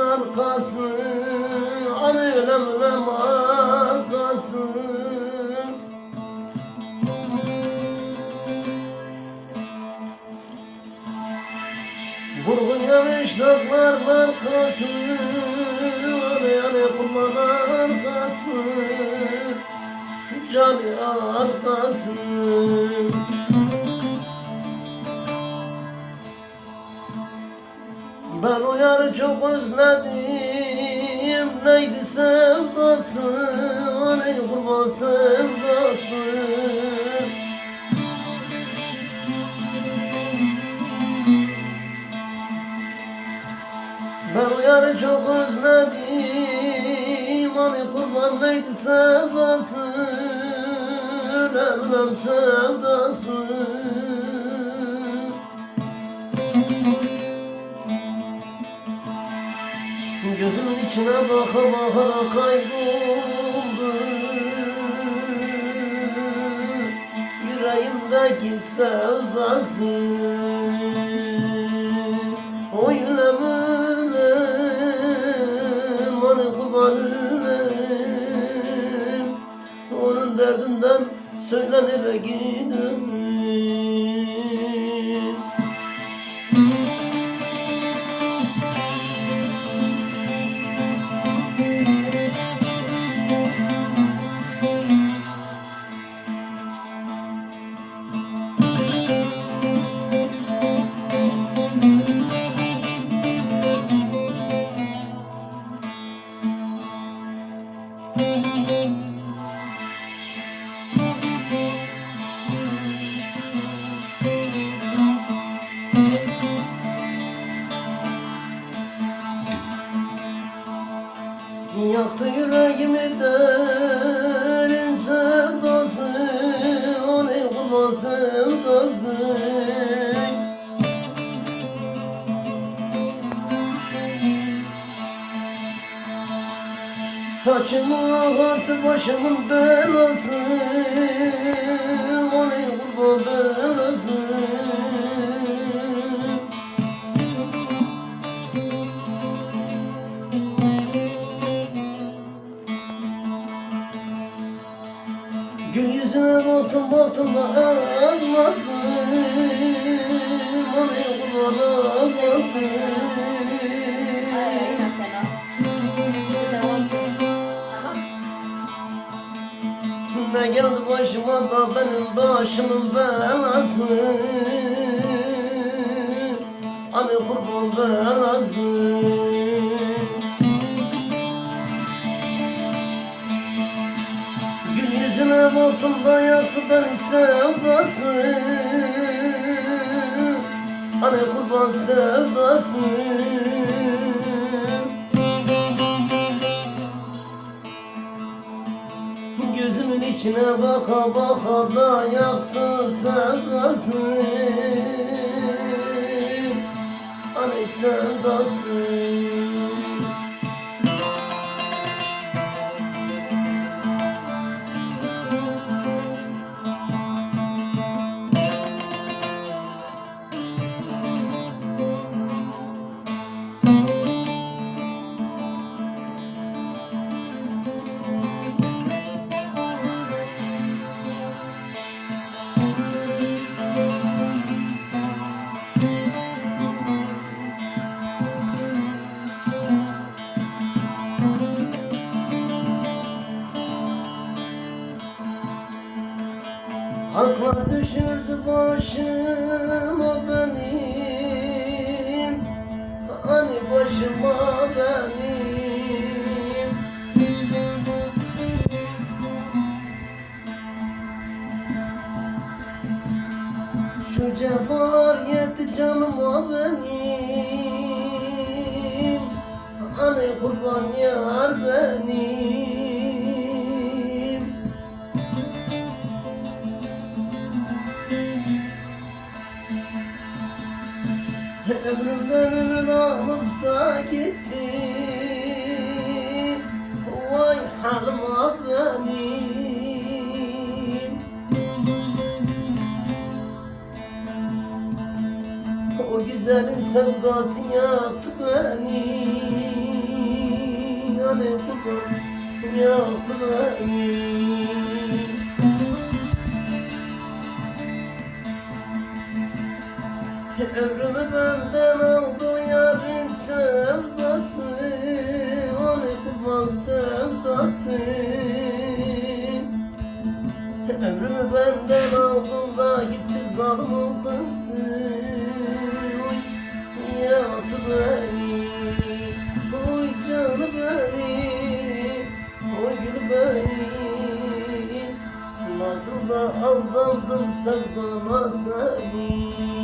arkası Hani ölem ölem arkası. Vurgun yemiş dağlar arkası Hani hani kurban arkası. Can arkası Ben o yarı çok özledim. Neydi sevdası? Hani kurban sevdası? Ben o yarı çok özledim. Hani kurban neydi sevdası? Ölem sevdası İçine baka baka kayboldu Yüreğimdeki sevdası O yünem ölem Hani kurban ölem Onun derdinden söylenir giderim derin sevdası O ne kurban sevdası Saçımı ağarttı başımın belası Gül yüzüne baktım baktım da ağladım Hani kurban ağladım Ne geldi başıma da benim başımın belası. Hani kurban belası beni sevdası Hani kurban sevdası Gözümün içine baka baka da yaktı sevdası Hani sevdası Akla düşürdü başıma benim. Hani başıma benim. Şu cefalar yetti canıma benim. Hani kurban yar benim Ömrümden ömür alıp da gitti Vay halıma benim. O güzelin sevdası yaktı beni. Hani kurban yaktı beni Ömrümü benden aldı yarın sevdası Hani kurban sevdası. Ömrümü benden aldın da gitti zalim oldun yaktı beni? Oy canı beni Oy gül beni Nasıl da aldandım sevdama seni